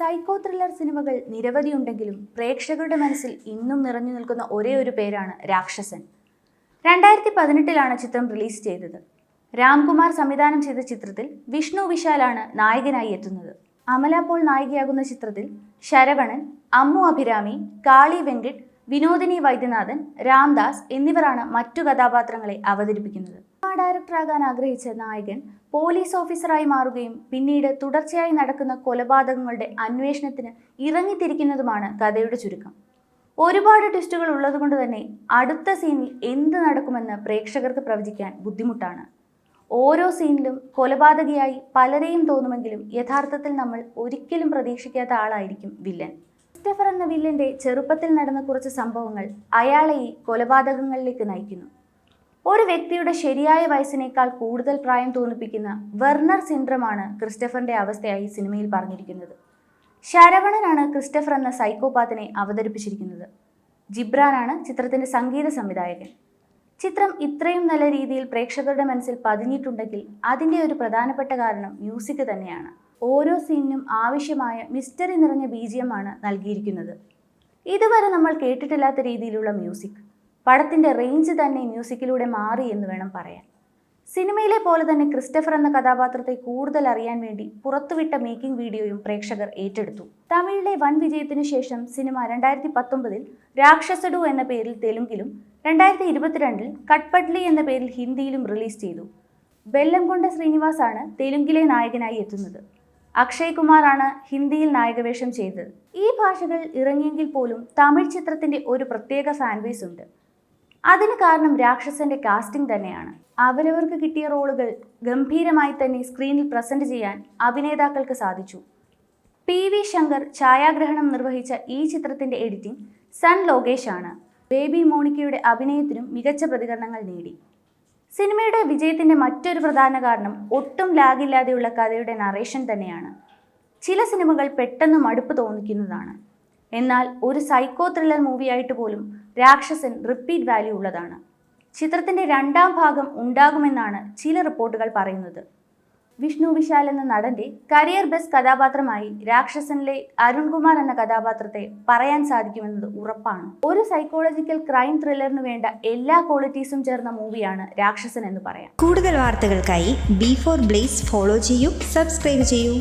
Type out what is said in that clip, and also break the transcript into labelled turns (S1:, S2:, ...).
S1: Psycho thriller സിനിമകൾ നിരവധിയുണ്ടെങ്കിലും പ്രേക്ഷകരുടെ മനസ്സിൽ ഇന്നും നിറഞ്ഞു നിൽക്കുന്ന ഒരേ ഒരു പേരാണ് രാക്ഷസൻ. രണ്ടായിരത്തി പതിനെട്ടിലാണ് ചിത്രം റിലീസ് ചെയ്തത്. രാംകുമാർ സംവിധാനം ചെയ്ത ചിത്രത്തിൽ വിഷ്ണു വിശാലാണ് നായകനായി എത്തുന്നത്. അമല പോൾ നായികയാകുന്ന ചിത്രത്തിൽ ശരവണൻ അമ്മു അഭിരാമി കാളി വെങ്കിട്ട് വിനോദിനി വൈദ്യനാഥൻ രാംദാസ് എന്നിവരാണ് മറ്റു കഥാപാത്രങ്ങളെ അവതരിപ്പിക്കുന്നത്. സിനിമാ ഡയറക്ടറാകാൻ ആഗ്രഹിച്ച നായകൻ പോലീസ് ഓഫീസറായി മാറുകയും പിന്നീട് തുടർച്ചയായി നടക്കുന്ന കൊലപാതകങ്ങളുടെ അന്വേഷണത്തിന് ഇറങ്ങിത്തിരിക്കുന്നതുമാണ് കഥയുടെ ചുരുക്കം. ഒരുപാട് ട്വിസ്റ്റുകൾ ഉള്ളതുകൊണ്ട് തന്നെ അടുത്ത സീനിൽ എന്ത് നടക്കുമെന്ന് പ്രേക്ഷകർക്ക് പ്രവചിക്കാൻ ബുദ്ധിമുട്ടാണ്. ഓരോ സീനിലും കൊലപാതകിയായി പലരെയും തോന്നുമെങ്കിലും യഥാർത്ഥത്തിൽ നമ്മൾ ഒരിക്കലും പ്രതീക്ഷിക്കാത്ത ആളായിരിക്കും വില്ലൻ. ക്രിസ്റ്റഫർ എന്ന വില്ലന്റെ ചെറുപ്പത്തിൽ നടന്ന കുറച്ച് സംഭവങ്ങൾ അയാളെ ഈ കൊലപാതകങ്ങളിലേക്ക് നയിക്കുന്നു. ഒരു വ്യക്തിയുടെ ശരിയായ വയസ്സിനേക്കാൾ കൂടുതൽ പ്രായം തോന്നിപ്പിക്കുന്ന വെർണർ സിൻഡ്രമാണ് ക്രിസ്റ്റഫറിന്റെ അവസ്ഥയായി സിനിമയിൽ പറഞ്ഞിരിക്കുന്നത്. ശരവണനാണ് ക്രിസ്റ്റഫർ എന്ന സൈക്കോപാത്തിനെ അവതരിപ്പിച്ചിരിക്കുന്നത്. ജിബ്രാനാണ് ചിത്രത്തിന്റെ സംഗീത സംവിധായകൻ. ചിത്രം ഇത്രയും നല്ല രീതിയിൽ പ്രേക്ഷകരുടെ മനസ്സിൽ പതിഞ്ഞിട്ടുണ്ടെങ്കിൽ അതിന്റെ ഒരു പ്രധാനപ്പെട്ട കാരണം മ്യൂസിക് തന്നെയാണ്. ഓരോ സീനിനും ആവശ്യമായ മിസ്റ്ററി നിറഞ്ഞ ബീജിയമാണ് നൽകിയിരിക്കുന്നത്. ഇതുവരെ നമ്മൾ കേട്ടിട്ടില്ലാത്ത രീതിയിലുള്ള മ്യൂസിക്. പടത്തിന്റെ റേഞ്ച് തന്നെ മ്യൂസിക്കിലൂടെ മാറി എന്ന് വേണം പറയാൻ. സിനിമയിലെ പോലെ തന്നെ ക്രിസ്റ്റഫർ എന്ന കഥാപാത്രത്തെ കൂടുതൽ അറിയാൻ വേണ്ടി പുറത്തുവിട്ട മേക്കിംഗ് വീഡിയോയും പ്രേക്ഷകർ ഏറ്റെടുത്തു. തമിഴിലെ വൻ വിജയത്തിന് ശേഷം സിനിമ രണ്ടായിരത്തി പത്തൊമ്പതിൽ രാക്ഷസഡു എന്ന പേരിൽ തെലുങ്കിലും രണ്ടായിരത്തി ഇരുപത്തിരണ്ടിൽ കട്ട്പട്ലി എന്ന പേരിൽ ഹിന്ദിയിലും റിലീസ് ചെയ്തു. ബെല്ലംകൊണ്ട ശ്രീനിവാസാണ് തെലുങ്കിലെ നായകനായി എത്തുന്നത്. അക്ഷയ് കുമാറാണ് ഹിന്ദിയിൽ നായകവേഷം ചെയ്തത്. ഈ ഭാഷകൾ ഇറങ്ങിയെങ്കിൽ പോലും തമിഴ് ചിത്രത്തിന്റെ ഒരു പ്രത്യേക ഫാൻ ബേസ് ഉണ്ട്. അതിന് കാരണം രാക്ഷസന്റെ കാസ്റ്റിംഗ് തന്നെയാണ്. അവരവർക്ക് കിട്ടിയ റോളുകൾ ഗംഭീരമായി തന്നെ സ്ക്രീനിൽ പ്രസന്റ് ചെയ്യാൻ അഭിനേതാക്കൾക്ക് സാധിച്ചു. പി വി ശങ്കർ ഛായാഗ്രഹണം നിർവഹിച്ച ഈ ചിത്രത്തിന്റെ എഡിറ്റിംഗ് സൺ ലോകേഷ് ആണ് ബേബി മോണിക്കയുടെ അഭിനയത്തിനും മികച്ച പ്രതികരണങ്ങൾ നേടി. സിനിമയുടെ വിജയത്തിന്റെ മറ്റൊരു പ്രധാന കാരണം ഒട്ടും ലാഗില്ലാതെയുള്ള കഥയുടെ നറേഷൻ തന്നെയാണ്. ചില സിനിമകൾ പെട്ടെന്ന് മടുപ്പ് തോന്നിക്കുന്നതാണ്. എന്നാൽ ഒരു സൈക്കോ ത്രില്ലർ മൂവിയായിട്ട് പോലും രാക്ഷസൻ റിപ്പീറ്റ് വാല്യൂ ഉള്ളതാണ്. ചിത്രത്തിന്റെ രണ്ടാം ഭാഗം ഉണ്ടാകുമെന്നാണ് ചില റിപ്പോർട്ടുകൾ പറയുന്നത്. വിഷ്ണു വിശാൽ എന്ന നടന്റെ കരിയർ ബെസ്റ്റ് കഥാപാത്രമായി രാക്ഷസനിലെ അരുൺകുമാർ എന്ന കഥാപാത്രത്തെ പറയാൻ സാധിക്കുമെന്നത് ഉറപ്പാണ്. ഒരു സൈക്കോളജിക്കൽ ക്രൈം ത്രില്ലറിന് വേണ്ട എല്ലാ ക്വാളിറ്റീസും ചേർന്ന മൂവിയാണ് രാക്ഷസൻ എന്ന് പറയാം.
S2: കൂടുതൽ വാർത്തകൾക്കായി ബി ഫോർ ബ്ലേസ് ഫോളോ ചെയ്യൂ സബ്സ്ക്രൈബ് ചെയ്യൂ.